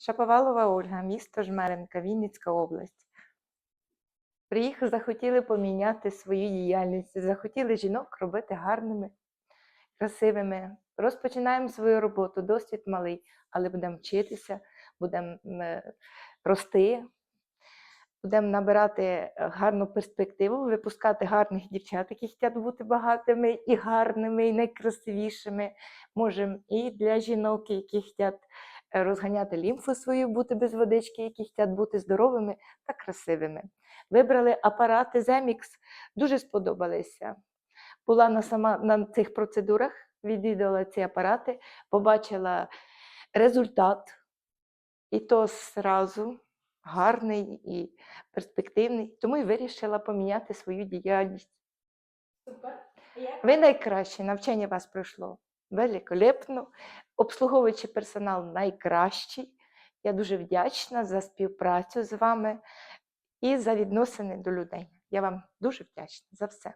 Шаповалова Ольга, місто Жмеренка, Вінницька область. Приїхали, захотіли поміняти свою діяльність, захотіли жінок робити гарними, красивими. Розпочинаємо свою роботу, досвід малий, але будемо вчитися, будемо рости, будемо набирати е, гарну перспективу, випускати гарних дівчат, які хочуть бути багатими і гарними, і найкрасивішими. Можемо і для жінок, які хочуть розганяти лімфу свою, бути без водички, які хочуть бути здоровими та красивими. Вибрали апарати Земікс, дуже сподобалися. Була на, сама, на цих процедурах, відвідала ці апарати, побачила результат, і то зразу гарний і перспективний, тому і вирішила поміняти свою діяльність. Супер. Ви найкраще, навчання вас пройшло великолепно, обслуговуючий персонал найкращий. Я дуже вдячна за співпрацю з вами і за відносини до людей. Я вам дуже вдячна за все.